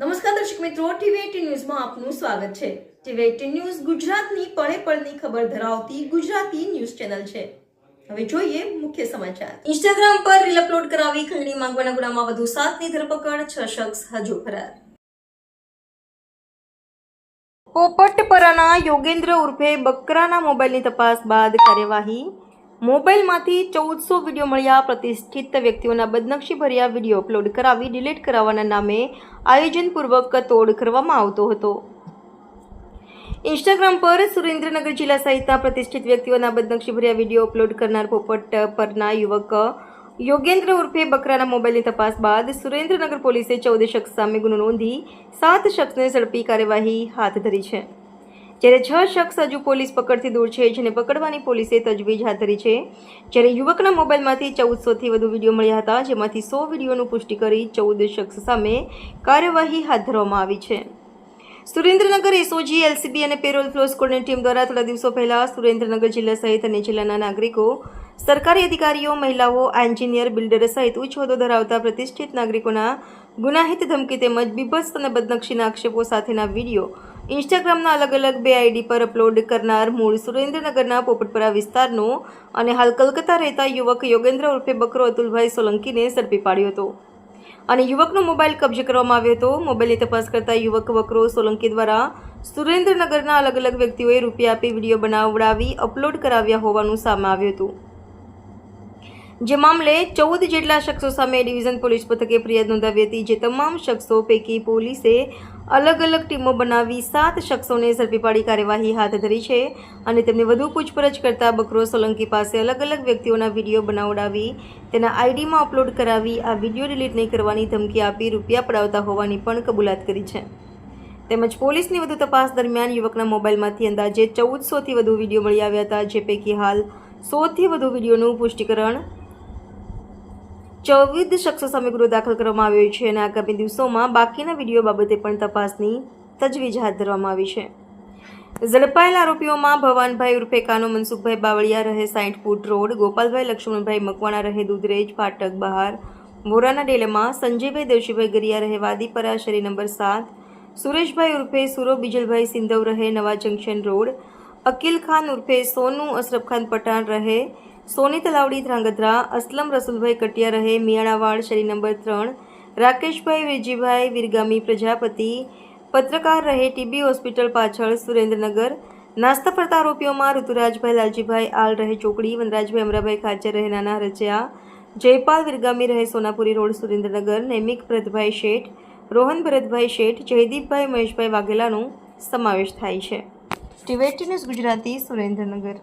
નમસ્કાર દર્શક મિત્રો ટીવી ન્યૂઝમાં આપનું સ્વાગત છે. ટીવી એટીન ન્યૂઝ ગુજરાતની પળે પળની ખબર ધરાવતી ગુજરાતી ન્યૂઝ ચેનલ છે. હવે જોઈએ મુખ્ય સમાચાર. ઇન્સ્ટાગ્રામ પર રીલ અપલોડ કરાવી ખંડણી માંગવાના ગુનામાં વધુ સાતની ધરપકડ, છ શખ્સ હજુ ફરાર. પોપટપરાના યોગેન્દ્ર ઉર્ફે બકરાના મોબાઈલની તપાસ બાદ કાર્યવાહી મોબાઈલમાંથી ચૌદસો વીડિયો મળ્યા. પ્રતિષ્ઠિત વ્યક્તિઓના બદનક્ષી ભર્યા વીડિયો અપલોડ કરાવી ડિલીટ કરાવવાના નામે આયોજનપૂર્વક તોડ કરવામાં આવતો હતો. ઇન્સ્ટાગ્રામ પર સુરેન્દ્રનગર જિલ્લા સહિતના પ્રતિષ્ઠિત વ્યક્તિઓના બદનક્ષી ભર્યા વીડિયો અપલોડ કરનાર પોપટ પરના યુવક યોગેન્દ્ર ઉર્ફે બકરાના મોબાઈલની તપાસ બાદ સુરેન્દ્રનગર પોલીસે ચૌદ શખ્સ સામે ગુનો નોંધી સાત શખ્સને ઝડપી કાર્યવાહી હાથ ધરી છે. જ્યારે છ શખ્સ હજુ પોલીસ પકડથી દૂર છે, જેને પકડવાની પોલીસે તજવીજ હાથ ધરી છે. જ્યારે યુવકના મોબાઈલમાંથી ચૌદસોથી વધુ વીડિયો મળ્યા હતા, જેમાંથી સો વિડીયોનું પુષ્ટિ કરી ચૌદ શખ્સ સામે કાર્યવાહી હાથ ધરવામાં આવી છે. સુરેન્દ્રનગર એસઓજી, એલસીબી અને પેરોલ ફ્લો સ્કોડની ટીમ દ્વારા થોડા દિવસો પહેલા સુરેન્દ્રનગર જિલ્લા સહિત અને જિલ્લાના નાગરિકો, સરકારી અધિકારીઓ, મહિલાઓ, એન્જિનિયર, બિલ્ડર સહિત ઉચ્ચ હોદ્દો ધરાવતા પ્રતિષ્ઠિત નાગરિકોના ગુનાહિત ધમકી તેમજ બીભત્સ અને બદનક્ષીના આક્ષેપો સાથેના વીડિયો ઇન્સ્ટાગ્રામના અલગ અલગ બે આઈડી પર અપલોડ કરનાર મૂળ સુરેન્દ્રનગરના પોપટપરા વિસ્તારનો અને હાલ કલકત્તા રહેતા યુવક યોગેન્દ્ર ઉર્ફે બકરો અતુલભાઈ સોલંકીને ઝડપી પાડ્યો હતો. અને યુવકનો મોબાઈલ કબજે કરવામાં આવ્યો હતો. મોબાઈલની તપાસ કરતા યુવક વકરો સોલંકી દ્વારા સુરેન્દ્રનગરના અલગ અલગ વ્યક્તિઓએ રૂપિયા આપી વીડિયો બનાવડાવી અપલોડ કરાવ્યા હોવાનું સામે આવ્યું હતું. જે મામલે ચૌદ જેટલા શખ્સો સામે ડિવિઝન પોલીસ મથકે ફરિયાદ નોંધાવી હતી, જે તમામ શખ્સો પૈકી પોલીસે અલગ અલગ ટીમો બનાવી સાત શખ્સોને ઝડપી પાડી કાર્યવાહી હાથ ધરી છે અને તેમને વધુ પૂછપરછ કરતા બકરો સોલંકી પાસે અલગ અલગ વ્યક્તિઓના વીડિયો બનાવડાવી, તેના આઈડીમાં અપલોડ કરાવી, આ વીડિયો ડિલીટ નહીં કરવાની ધમકી આપી રૂપિયા પડાવતા હોવાની પણ કબૂલાત કરી છે. તેમજ પોલીસની વધુ તપાસ દરમિયાન યુવકના મોબાઈલમાંથી અંદાજે ચૌદસોથી વધુ વીડિયો મળી આવ્યા હતા, જે પૈકી હાલ સોથી વધુ વિડીયોનું પુષ્ટિકરણ ચૌદ શખ્સો સામે ગુનો દાખલ કરવામાં આવ્યો છે અને આગામી દિવસોમાં બાકીના વીડિયો બાબતે પણ તપાસની તજવીજ હાથ ધરવામાં આવી છે. ઝડપાયેલા આરોપીઓમાં ભવાનભાઈ ઉર્ફે કાનો મનસુખભાઈ બાવળિયા રહે સાઠ ફૂટ રોડ, ગોપાલભાઈ લક્ષ્મણભાઈ મકવાણા રહે દુધરેજ, ફાટક બહાર, મોરાના ડેલમાં સંજયભાઈ દેવશીભાઈ ગરિયા રહે વાદીપરા શરી નંબર સાત, સુરેશભાઈ ઉર્ફે સુરો બીજલભાઈ સિંધવ રહે નવા જંકશન રોડ, અકીલ ખાન ઉર્ફે સોનુ અશરફ ખાન પઠાણ રહે સોની તલાવડી ધ્રાંગધ્રા, અસલમ, રસુલભાઈ કટિયા રહે મિયાણાવાડ, શેરી નંબર ત્રણ, રાકેશભાઈ વિરજીભાઈ, વિરગામી પ્રજાપતિ, પત્રકાર રહે ટીબી હોસ્પિટલ પાછળ, સુરેન્દ્રનગર, નાસ્તા ફરતા આરોપીઓમાં ઋતુરાજભાઈ લાલજીભાઈ આલ રહે ચોકડી, વનરાજભાઈ અમરાભાઈ ખાચર રહે નાના રચિયા, જયપાલ વિરગામી રહે સોનાપુરી રોડ, સુરેન્દ્રનગર, નૈમિક ભરતભાઈ શેઠ, રોહન ભરતભાઈ શેઠ, જયદીપભાઈ મહેશભાઈ વાઘેલાનો સમાવેશ થાય છે. ટીવેટી ન્યૂઝ ગુજરાતી, સુરેન્દ્રનગર.